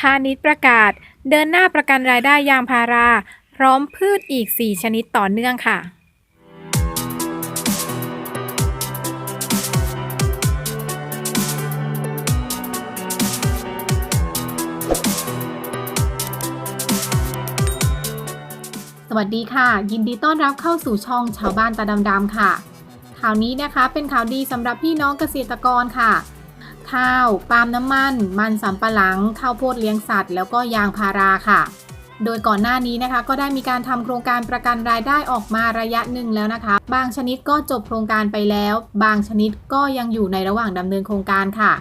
พาณิชย์ประกาศ เดินหน้าประกันรายได้ยางพารา พร้อมพืชอีก 4 ชนิดต่อเนื่องค่ะสวัสดีค่ะ ยินดีต้อนรับเข้าสู่ช่องชาวบ้านตาดำๆค่ะ ข่าวนี้นะคะเป็นข่าวดีสำหรับพี่น้องเกษตรกรค่ะ ข้าว ปาล์มน้ำมัน มันสำปะหลัง ข้าวโพดเลี้ยงสัตว์ แล้วก็ยางพาราค่ะ โดยก่อนหน้านี้นะคะ ก็ได้มีการทำโครงการประกันรายได้ออกมาระยะหนึ่งแล้วนะคะ บางชนิดก็จบโครงการไปแล้ว บางชนิดก็ยังอยู่ในระหว่างดำเนินโครงการค่ะ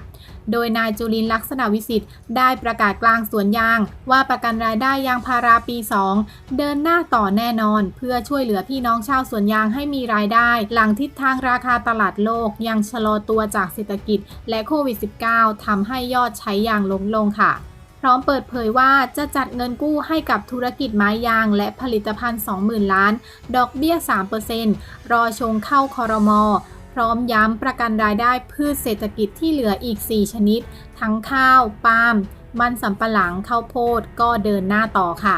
โดยนายจุลินลักษณะวิสิทธิ์ได้ประกาศกลางสวนยาง ว่าประกันรายได้ยางพาราปี 2 เดินหน้าต่อแน่นอน เพื่อช่วยเหลือพี่น้องชาวสวนยางให้มีรายได้ หลังทิศทางราคาตลาดโลกยังชะลอตัวจากเศรษฐกิจ และโควิด -19 ทำให้ยอดใช้ยางลดลงค่ะพร้อมเปิดเผยว่าจะจัดเงินกู้ให้กับธุรกิจไม้ยางและผลิตภัณฑ์ 20,000 ล้าน ดอกเบี้ย 3%รอชงเข้าคอรมอ ร้อมย้ำประกันรายได้พืชเศรษฐกิจที่เหลืออีก 4 ชนิด ทั้งข้าว ปาล์ม มันสำปะหลัง ข้าวโพด ก็เดินหน้าต่อค่ะ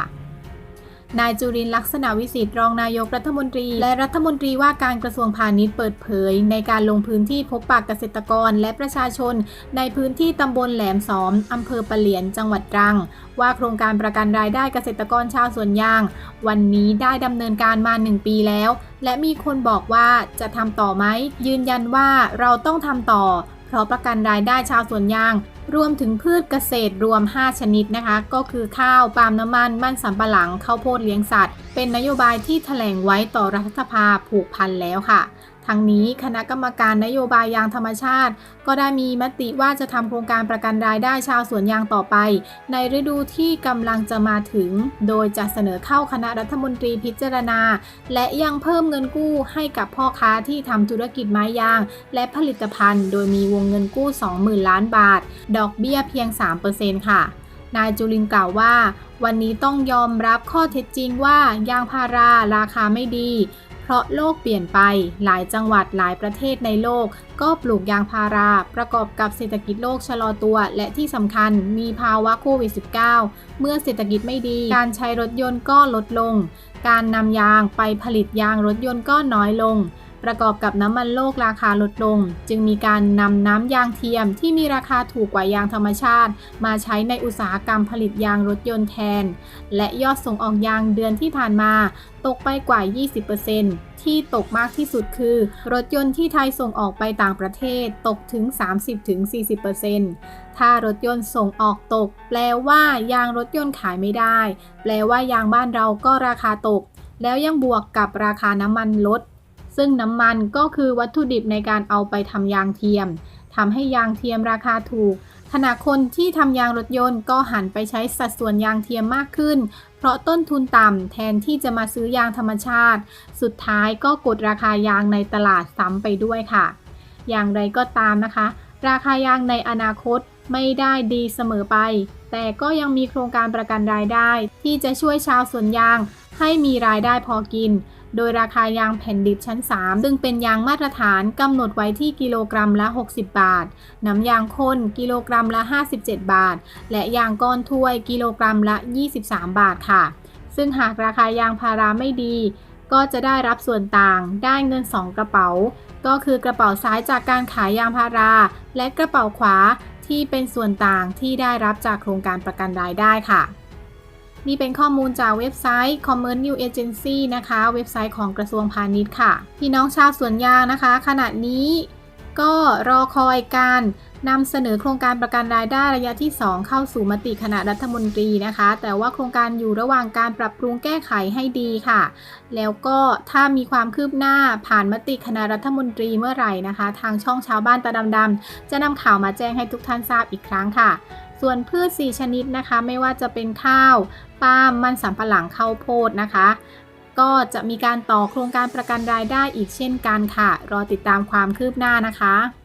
นายจุรินทร์ลักษณะวิสิทธิ์รองนายกรัฐมนตรี และรัฐมนตรีว่าการกระทรวงพาณิชย์เปิดเผย ในการลงพื้นที่พบปะเกษตรกรและประชาชน ในพื้นที่ตำบลแหลมซ้อมอำเภอปะเหลียนจังหวัดตรัง ว่าโครงการประกันรายได้เกษตรกรชาวสวนยาง วันนี้ได้ดำเนินการมา 1 ปีแล้ว และมีคนบอกว่าจะทำต่อไหมยืนยันว่าเราต้องทำต่อ เพราะประกันรายได้ชาวสวนยาง รวมถึงพืชเกษตรรวม 5 ชนิดนะคะ ก็คือข้าว ปาล์มน้ำมัน มันสำปะหลัง ข้าวโพดเลี้ยงสัตว์ เป็นนโยบายที่แถลงไว้ต่อรัฐสภาผูกพันแล้วค่ะทั้งนี้คณะกรรมการนโยบายยางธรรมชาติ ก็ได้มีมติว่าจะทำโครงการประกันรายได้ชาวสวนยางต่อไป ในฤดูที่กำลังจะมาถึง โดยจะเสนอเข้าคณะรัฐมนตรีพิจารณา และยังเพิ่มเงินกู้ให้กับพ่อค้าที่ทำธุรกิจไม้ยาง และผลิตภัณฑ์ โดยมีวงเงินกู้ 20,000 ล้านบาท ดอกเบี้ยเพียง 3%ค่ะนายจุลินกล่าวว่า วันนี้ต้องยอมรับข้อเท็จจริงว่ายางพาราราคาไม่ดีเพราะโลกเปลี่ยนไป หลายจังหวัดหลายประเทศในโลก ก็ปลูกยางพารา ประกอบกับเศรษฐกิจโลกชะลอตัว และที่สำคัญมีภาวะโควิด -19 เมื่อเศรษฐกิจไม่ดี การใช้รถยนต์ก็ลดลง การนำยางไปผลิตยางรถยนต์ก็น้อยลง ประกอบกับน้ำมันโลกราคาลดลง จึงมีการนำน้ำยางเทียมที่มีราคาถูกกว่ายางธรรมชาติ มาใช้ในอุตสาหกรรมผลิตยางรถยนต์แทน และยอดส่งออกยางเดือนที่ผ่านมา ตกไปกว่า 20%ที่ตกมากที่สุดคือ รถยนต์ที่ไทยส่งออกไปต่างประเทศตกถึง 30-40%ถ้ารถยนต์ส่งออกตก แปลว่ายางรถยนต์ขายไม่ได้ แปลว่ายางบ้านเราก็ราคาตก แล้วยังบวกกับราคาน้ำมันลด ซึ่งน้ำมันก็คือวัตถุดิบในการเอาไปทำยางเทียมทำให้ยางเทียมราคาถูก ขณะคนที่ทำยางรถยนต์ก็หันไปใช้สัดส่วนยางเทียมมากขึ้น เพราะต้นทุนต่ำแทนที่จะมาซื้อยางธรรมชาติ สุดท้ายก็กดราคายางในตลาดซ้ำไปด้วยค่ะ อย่างไรก็ตามนะคะ ราคายางในอนาคตไม่ได้ดีเสมอไป แต่ก็ยังมีโครงการประกันรายได้ ที่จะช่วยชาวสวนยางให้มีรายได้พอกิน โดยราคายางแผ่นดิบชั้น 3 ซึ่งเป็นยางมาตรฐานกำหนดไว้ที่กิโลกรัมละ 60 บาท น้ำยางข้นกิโลกรัมละ 57 บาท และยางก้อนถ้วยกิโลกรัมละ 23 บาทค่ะ ซึ่งหากราคายางพาราไม่ดี ก็จะได้รับส่วนต่าง ได้เงิน 2 กระเป๋า ก็คือกระเป๋าซ้ายจากการขายยางพารา และกระเป๋าขวาที่เป็นส่วนต่างที่ได้รับจากโครงการประกันรายได้ค่ะ นี่เป็นข้อมูลจากเว็บไซต์ Commerce New Agency นะคะ เว็บไซต์ของกระทรวงพาณิชย์ค่ะ พี่น้องชาวสวนยางนะคะ ขณะนี้ก็รอคอยการ นำเสนอโครงการประกันรายได้ระยะที่ 2 เข้าสู่มติคณะรัฐมนตรีนะคะ แต่ว่าโครงการอยู่ระหว่างการปรับปรุงแก้ไขให้ดีค่ะ แล้วก็ถ้ามีความคืบหน้าผ่านมติคณะรัฐมนตรีเมื่อไหร่นะคะ ทางช่องชาวบ้านตาดำๆจะนำข่าวมาแจ้งให้ทุกท่านทราบอีกครั้งค่ะ ส่วนพืช 4 ชนิดนะคะ ไม่ว่าจะเป็นข้าวปาล์มมันสำปะหลังข้าวโพดนะคะก็จะมีการต่อโครงการประกันรายได้อีกเช่นกันค่ะ รอติดตามความคืบหน้านะคะ